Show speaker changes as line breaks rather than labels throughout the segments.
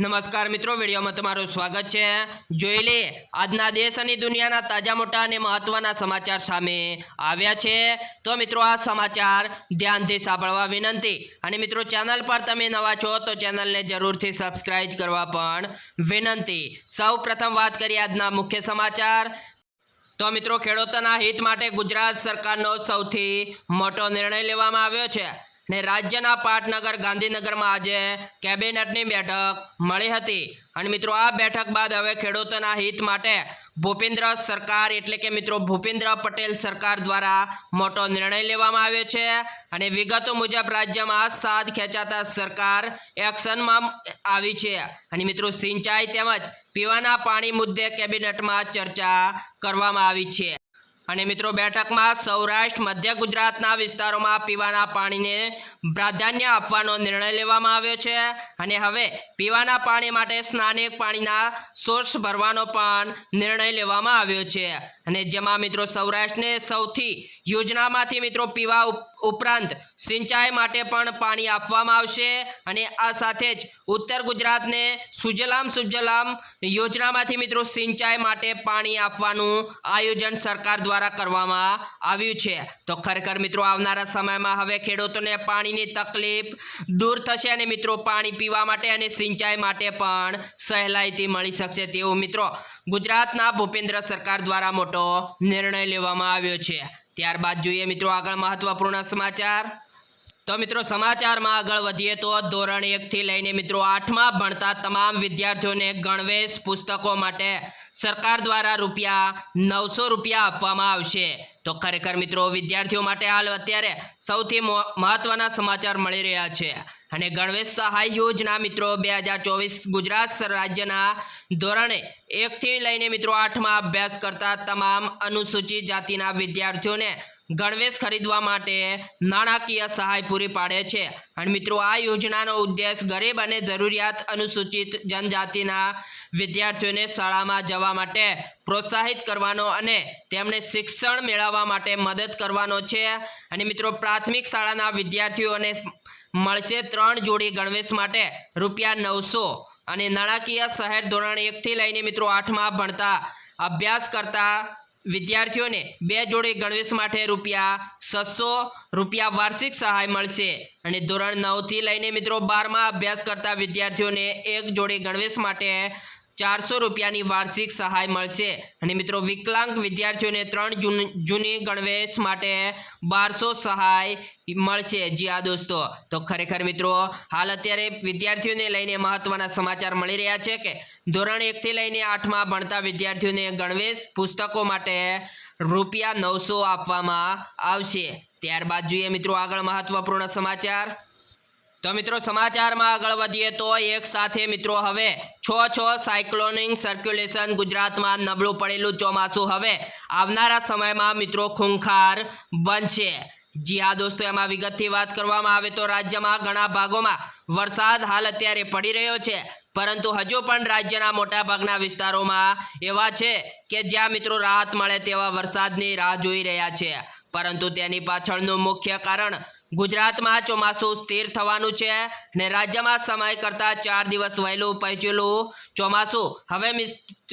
નમસ્કાર મિત્રો, વિડીયોમાં તમારું સ્વાગત છે. જોઈ લે, આજના દેશ અને દુનિયાના તાજા મોટા અને મહત્વના સમાચાર સામે આવ્યા છે. તો મિત્રો, આ સમાચાર ધ્યાનથી સાંભળવા વિનંતી. અને મિત્રો, ચેનલ પર તમે નવા છો, તો ચેનલને જરૂરથી સબસ્ક્રાઇબ કરવા પણ વિનંતી. સૌ વાત કરીએ આજના મુખ્ય સમાચાર. તો મિત્રો, ખેડૂતોના હિત માટે ગુજરાત સરકારનો સૌથી મોટો નિર્ણય લેવામાં આવ્યો છે. ને રાજ્યના પાટનગર, ગાંધીનગરમાં આજે કેબિનેટની બેઠક મળી હતી. અને મિત્રો, આ બેઠક બાદ હવે ખેડૂતોના હિત માટે ભૂપેન્દ્ર સરકાર એટલે કે મિત્રો ભૂપેન્દ્ર પટેલ સરકાર દ્વારા મોટો નિર્ણય લેવામાં આવ્યો છે. અને વિગતો મુજબ રાજ્યમાં સાદ ખેંચાતા સરકાર એક્શનમાં આવી છે. અને મિત્રો, સિંચાઈ તેમજ પીવાના પાણી મુદ્દે કેબિનેટમાં ચર્ચા કરવામાં આવી છે. અને મિત્રો બેઠકમાં સૌરાષ્ટ્ર, મધ્ય ગુજરાતના વિસ્તારોમાં પીવાના પાણીને પ્રાધાન્ય આપવાનો નિર્ણય લેવામાં આવ્યો છે. અને હવે પીવાના પાણી માટે સ્નાનિક પાણીના સોર્સ ભરવાનો પણ નિર્ણય લેવામાં આવ્યો છે. અને જેમાં મિત્રો સૌરાષ્ટ્રને સૌથી યોજનામાંથી મિત્રો પીવા ઉપરાંત સિંચાઈ માટે પણ પાણી આપવામાં આવશે. અને આ સાથે જ ઉત્તર ગુજરાતને સુજલામ સુજલામ યોજનામાંથી મિત્રો સિંચાઈ માટે પાણી આપવાનું આયોજન સરકાર દ્વારા કરવામાં આવ્યું છે. તો ખરેખર મિત્રો, આવનારા સમયમાં હવે ખેડૂતોને પાણીની તકલીફ દૂર થશે અને મિત્રો, પાણી પીવા માટે અને સિંચાઈ માટે પણ સહેલાઈથી મળી શકશે તેવું મિત્રો, ગુજરાતના ભૂપેન્દ્ર સરકાર દ્વારા મોટો નિર્ણય લેવામાં આવ્યો છે. ત્યારબાદ જોઈએ મિત્રો આગળ મહત્વપૂર્ણ સમાચાર. તો મિત્રો સમાચારમાં આગળ વધીએ તો ધોરણ એકથી લઈને મિત્રો આઠમાં ભણતા તમામ વિદ્યાર્થીઓને ગણવેશ પુસ્તકો માટે સરકાર દ્વારા રૂપિયા નવસો રૂપિયા આપવામાં આવશે. તો ખરેખર મિત્રો વિદ્યાર્થીઓ માટે હાલ અત્યારે સૌથી મહત્વના સમાચાર મળી રહ્યા છે. અને ગણવેશ સહાય યોજના મિત્રો બે હજાર ચોવીસ ગુજરાત રાજ્યના ધોરણે એકથી લઈને મિત્રો આઠમાં અભ્યાસ કરતા તમામ અનુસૂચિત જાતિના વિદ્યાર્થીઓને ગણવેશ ખરીદવા માટે નાણાકીય સહાય પૂરી પાડે છે. અને મિત્રો, આ યોજનાનો ઉદ્દેશ ગરીબ અને જરૂરિયાત અનુસૂચિત જનજાતિના વિદ્યાર્થીઓને શાળામાં જવા માટે પ્રોત્સાહિત કરવાનો અને તેમને શિક્ષણ મેળવવા માટે મદદ કરવાનો છે. અને મિત્રો, પ્રાથમિક શાળાના વિદ્યાર્થીઓને મળશે ત્રણ જોડી ગણવેશ માટે રૂપિયા નવસો અને નાણાકીય શહેર ધોરણ એકથી લઈને મિત્રો આઠમાં ભણતા અભ્યાસ કરતા વિદ્યાર્થીઓને બે જોડી ગણવેશ માટે રૂપિયા છસો રૂપિયા વાર્ષિક સહાય મળશે. અને ધોરણ નવથી લઈને મિત્રો બારમાં અભ્યાસ કરતા વિદ્યાર્થીઓને એક જોડી ગણવેશ માટે ચારસો રૂપિયાની વાર્ષિક સહાય મળશે. અને મિત્રો, વિકલાંગ વિદ્યાર્થીઓને ત્રણ જૂન, જૂની ગણવેશ માટે બારસો સહાય મળશે. જી આ દોસ્તો. તો ખરેખર મિત્રો, હાલ અત્યારે વિદ્યાર્થીઓને લઈને મહત્વના સમાચાર મળી રહ્યા છે કે ધોરણ એકથી લઈને આઠમાં ભણતા વિદ્યાર્થીઓને ગણવેશ પુસ્તકો માટે રૂપિયા નવસો આપવામાં આવશે. ત્યારબાદ જોઈએ મિત્રો આગળ મહત્વપૂર્ણ સમાચાર. તો મિત્રો સમાચારમાં આગળ વધીએ તો એક સાથે મિત્રો હવે છ છ સાયક્લોનિક સર્ક્યુલેશન ગુજરાતમાં નબળું પડેલું ચોમાસું હવે આવનારા સમયમાં મિત્રો ખૂંખાર બનશે. જી હા દોસ્તો, એમાં વિગતથી વાત કરવામાં આવે તો રાજ્યમાં ઘણા ભાગોમાં વરસાદ હાલ અત્યારે પડી રહ્યો છે. પરંતુ હજુ પણ રાજ્યના મોટાભાગના વિસ્તારોમાં એવા છે કે જ્યાં મિત્રો રાહત મળે તેવા વરસાદની રાહ જોઈ રહ્યા છે. પરંતુ તેની પાછળનું મુખ્ય કારણ ગુજરાતમાં ચોમાસું સ્થિર થવાનું છે ને રાજ્યમાં સમય કરતાં ચાર દિવસ વહેલું પહોંચેલું ચોમાસું હવે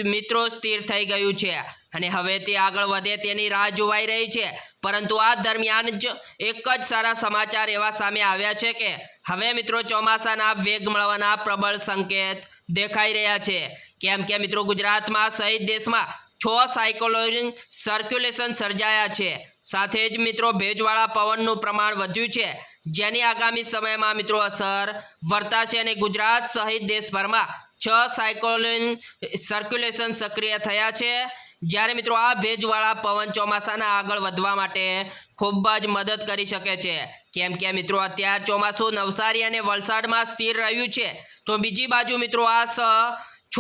મિત્રો સ્થિર થઈ ગયું છે અને હવે તે આગળ વધે તેની રાહ જોવાઈ રહી છે. પરંતુ આ દરમિયાન જ એક જ સારા સમાચાર એવા સામે આવ્યા છે કે હવે મિત્રો ચોમાસાના વેગ મળવાના પ્રબળ સંકેત દેખાઈ રહ્યા છે. કેમ કે મિત્રો ગુજરાતમાં સહિત દેશમાં છ સાયકોલોન સર્ક્યુલેશન સર્જાયા છે. સાથે જ મિત્રો, ભેજવાળા પવનનું પ્રમાણ વધ્યું છે. જેની આગામી સમયમાં મિત્રો અસર વર્તાશે અને ગુજરાત સહિત દેશભરમાં છ સાયકોલોન સર્ક્યુલેશન સક્રિય થયા છે. જ્યારે મિત્રો આ ભેજવાળા પવન ચોમાસાના આગળ વધવા માટે ખૂબ જ મદદ કરી શકે છે. કેમ કે મિત્રો, અત્યાર ચોમાસું નવસારી અને વલસાડમાં સ્થિર રહ્યું છે. તો બીજી બાજુ મિત્રો આ સ છ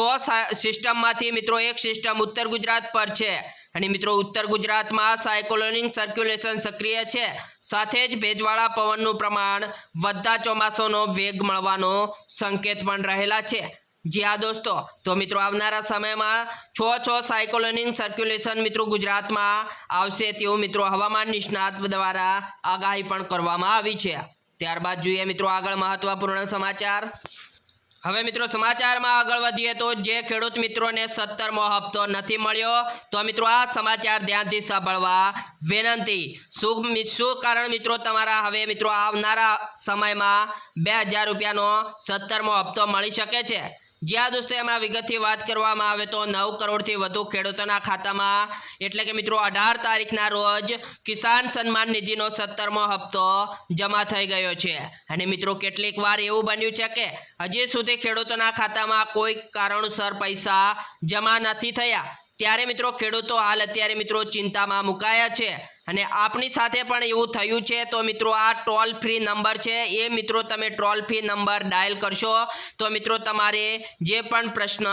સિસ્ટમમાંથી મિત્રો એક સિસ્ટમ ઉત્તર ગુજરાત પર છે. અને મિત્રો ઉત્તર ગુજરાતમાં સાયકોલોનિક સર્ક્યુલેશન સક્રિય છે. સાથે જ ભેજવાળા પવનનું પ્રમાણ વધતા ચોમાસોનો વેગ મળવાનો સંકેત પણ રહેલા છે. જી હા દોસ્તો, તો મિત્રો આવનારા સમયમાં છ છ સાયકોલોનિક સર્ક્યુલેશન મિત્રો ગુજરાતમાં આવશે તેવું મિત્રો હવામાન નિષ્ણાત દ્વારા આગાહી પણ કરવામાં આવી છે. ત્યારબાદ જોઈએ મિત્રો આગળ મહત્વપૂર્ણ સમાચાર. હવે મિત્રો સમાચારમાં આગળ વધીએ તો જે ખેડૂત મિત્રોને સત્તરમો હપ્તો નથી મળ્યો, તો મિત્રો આ સમાચાર ધ્યાનથી સાંભળવા વિનંતી. શું શું કારણ મિત્રો તમારા? હવે મિત્રો આવનારા સમયમાં બે હજાર રૂપિયાનો સત્તરમો હપ્તો મળી શકે છે? જ્યાં દોસ્તો એમાં વિગતથી વાત કરવામાં આવે તો નવ કરોડથી વધુ ખેડૂતોના ખાતામાં. એટલે કે મિત્રો, અઢાર તારીખના રોજ કિસાન સન્માન નિધિનો સત્તરમો હપ્તો જમા થઈ ગયો છે. અને મિત્રો, કેટલીક વાર એવું બન્યું છે કે હજી સુધી ખેડૂતોના ખાતામાં કોઈ કારણોસર પૈસા જમા નથી થયા. ત્યારે મિત્રો, ખેડૂતો હાલ અત્યારે મિત્રો ચિંતામાં મુકાયા છે. અને આપની સાથે પણ એવું થયું છે, તો મિત્રો આ ટોલ ફ્રી નંબર છે, એ મિત્રો તમે ટોલ ફ્રી નંબર ડાયલ કરશો, તો મિત્રો તમારે જે પણ પ્રશ્ન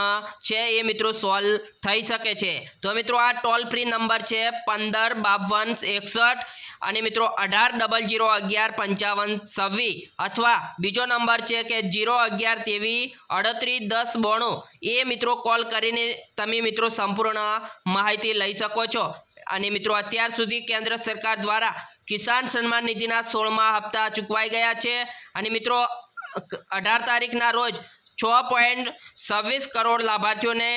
છે એ મિત્રો સોલ્વ થઈ શકે છે. તો મિત્રો આ ટોલ ફ્રી નંબર છે પંદર બાવન એકસઠ અને મિત્રો અઢાર ડબલ જીરો અગિયાર પંચાવન છવ્વીસ અથવા બીજો નંબર છે કે જીરો અગિયાર તેવી અડત્રીસ દસ બોણું, એ મિત્રો કોલ કરીને તમે મિત્રો સંપૂર્ણ માહિતી લઈ શકો છો. અને મિત્રો, અત્યાર સુધી કેન્દ્ર સરકાર દ્વારા કિસાન સન્માન નિધિના સોળમા હપ્તા ચૂકવાઈ ગયા છે. અને મિત્રો, અઢાર તારીખના રોજ છ પોઈન્ટ છવ્વીસ કરોડ લાભાર્થીઓને,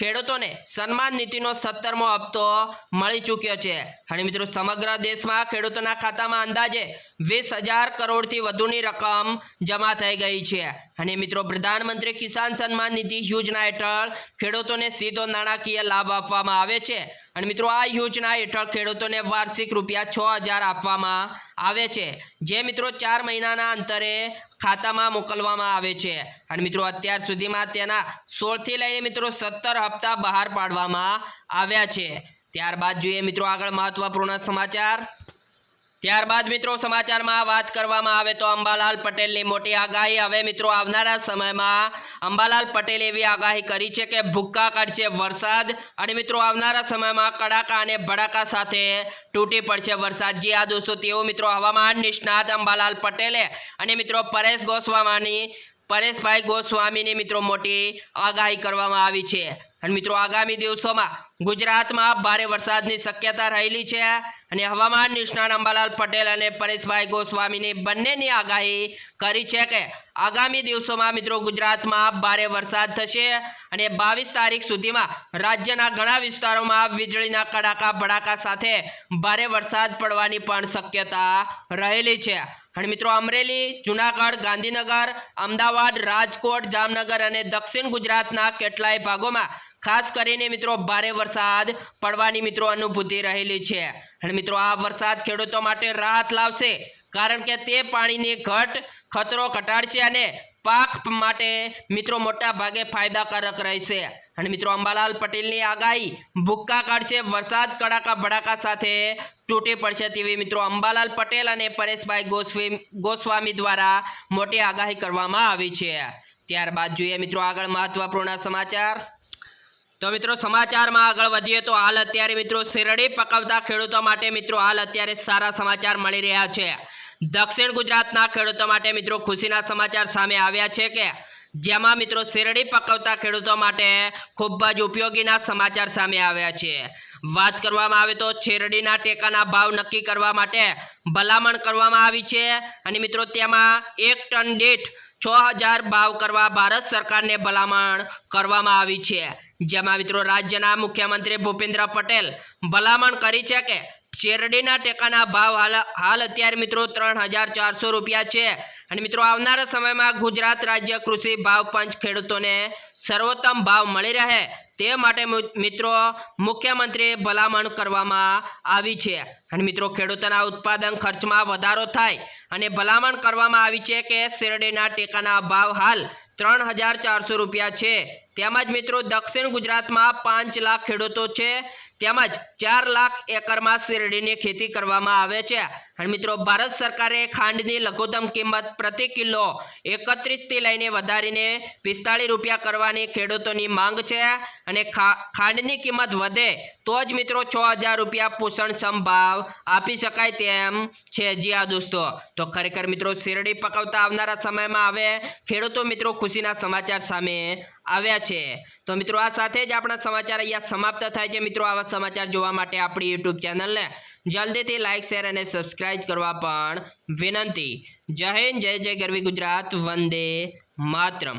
ખેડૂતોને સન્માન નીતિનો સત્તરમો હપ્તો મળી ચૂક્યો છે. અને મિત્રો, સમગ્ર દેશમાં ખેડૂતોના ખાતામાં અંદાજે વીસ હજાર કરોડથી વધુની રકમ જમા થઈ ગઈ છે. અને મિત્રો, પ્રધાનમંત્રી કિસાન સન્માન નિધિ યોજના હેઠળ ખેડૂતોને સીધો નાણાકીય લાભ આપવામાં આવે છે. અને મિત્રો, આ યોજના હેઠળ ખેડૂતોને વાર્ષિક રૂપિયા છ હજાર આપવામાં આવે છે, જે મિત્રો ચાર મહિનાના અંતરે ખાતામાં મોકલવામાં આવે છે. અને મિત્રો, અત્યાર સુધીમાં તેના સોળથી લઈને મિત્રો સત્તર હપ્તા બહાર પાડવામાં આવ્યા છે. ત્યારબાદ જોઈએ મિત્રો આગળ મહત્વપૂર્ણ સમાચાર. ત્યારબાદ મિત્રો સમાચારમાં વાત કરવામાં આવે તો અંબાલાલ પટેલની મોટી આગાહી. હવે મિત્રો આવનારા સમયમાં અંબાલાલ પટેલે એવી આગાહી કરી છે કે ભૂક્કા કાઢશે વરસાદ. અને મિત્રો આવનારા સમયમાં કડાકા અને ભડાકા સાથે તૂટી પડશે વરસાદ. જી આ દોસ્તો, તેઓ મિત્રો હવામાન નિષ્ણાત અંબાલાલ પટેલે અને મિત્રો પરેશ ગોસ્વામાની, પરેશભાઈ ગોસ્વામીની મિત્રો મોટી આગાહી કરવામાં આવી છે. અને મિત્રો આગામી દિવસોમાં ગુજરાતમાં ભારે વરસાદની શક્યતા રહેલી છે અને હવામાન નિષ્ણાત અંબાલાલ પટેલ અને પરેશભાઈ ગોસ્વામીની બંનેની આગાહી કરી છે કે આગામી દિવસોમાં મિત્રો ગુજરાતમાં ભારે વરસાદ થશે. અને બાવીસ તારીખ સુધીમાં રાજ્યના ઘણા વિસ્તારોમાં વીજળીના કડાકા, ભડાકા સાથે ભારે વરસાદ પડવાની પણ શક્યતા રહેલી છે. અને મિત્રો, અમરેલી, જુનાગઢ, ગાંધીનગર, અમદાવાદ, રાજકોટ, જામનગર અને દક્ષિણ ગુજરાતના કેટલાય ભાગોમાં ખાસ કરીને મિત્રો, ભારે વરસાદ પડવાની મિત્રો અનુભૂતિ રહેલી છે. અને મિત્રો, આ વરસાદ ખેડૂતો માટે રાહત લાવશે કારણ કે તે પાણીની ઘટ ખતરો ઘટાડશે અને પાક માટે મિત્રો મોટા ભાગે ફાયદાકારક રહેશે. અને મિત્રો અંબાલાલ પટેલની આગાહી, ભૂક્કા કાઢશે, વરસાદ કડાકા ભડાકા સાથે તૂટી પડશે તેવી મિત્રો અંબાલાલ પટેલ અને પરેશભાઈ ગોસ્વી ગોસ્વામી દ્વારા મોટી આગાહી કરવામાં આવી છે. ત્યારબાદ જોઈએ મિત્રો આગળ મહત્વપૂર્ણ સમાચાર. તો મિત્રો સમાચારમાં આગળ વધીએ તો હાલ અત્યારે મિત્રો શેરડી પકવતા ખેડૂતો માટે મિત્રો હાલ અત્યારે સારા સમાચાર મળી રહ્યા છે. દક્ષિણ ગુજરાતના ખેડૂતો માટે મિત્રો ખુશીના સમાચાર સામે આવ્યા છે કે જેમાં મિત્રો શેરડી પકવતા ખેડૂતો માટે ખૂબ જ ઉપયોગીના સમાચાર સામે આવ્યા છે. વાત કરવામાં આવે તો શેરડીના ટેકાના ભાવ નક્કી કરવા માટે ભલામણ કરવામાં આવી છે અને મિત્રો તેમાં એક ટન દીઠ છ હજાર ભાવ કરવા ભારત સરકારને ભલામણ કરવામાં આવી છે. જેમાં મિત્રો રાજ્યના મુખ્યમંત્રી ભૂપેન્દ્ર પટેલ ભલામણ કરી છે કે શેરડીના ટેકાના ભાવ હાલ હાલ અત્યારે મિત્રો ત્રણ હજાર ચારસો રૂપિયા છે. અને મિત્રો આવનારા સમયમાં ગુજરાત રાજ્ય કૃષિ ભાવ પંચ ખેડૂતોને સર્વોત્તમ ભાવ મળી રહે તે માટે મિત્રો મુખ્યમંત્રીએ ભલામણ કરવામાં આવી છે. અને મિત્રો ખેડૂતોના ઉત્પાદન ખર્ચમાં વધારો થાય અને ભલામણ કરવામાં આવી છે કે શેરડીના ટેકાના ભાવ હાલ ત્રણ હજાર ચારસો રૂપિયા છે. તેમજ મિત્રો દક્ષિણ ગુજરાતમાં પાંચ લાખ ખેડૂતો છે. તેમજ ચાર લાખ એકરમાં શેરડીની ખેતી કરવામાં આવે છે. અને મિત્રો, ભારત સરકારે ખાંડની લઘુત્તમ કિંમત પ્રતિ કિલો એકત્રીસથી લઈને વધારીને પિસ્તાળીસ રૂપિયા કરવાની ખેડૂતોની માંગ છે. અને ખાંડની કિંમત વધે તો જ મિત્રો છ હજાર રૂપિયા પોષણ સંભાવ આપી શકાય તેમ છે. જી આ દોસ્તો. તો ખરેખર મિત્રો, શેરડી પકવતા આવનારા સમયમાં હવે ખેડૂતો મિત્રો, ખુશીના સમાચાર સામે આવ્યા છે. તો મિત્રો, આ સાથે જ આપણા સમાચાર અહીંયા સમાપ્ત થાય છે. મિત્રો, આવા સમાચાર જોવા માટે આપણી યુટ્યુબ ચેનલને જલ્દીથી લાઇક શેર અને સબસ્ક્રાઇબ કરવા પણ વિનંતી. જય હિન્દ, જય જય ગરવી ગુજરાત, વંદે માતરમ.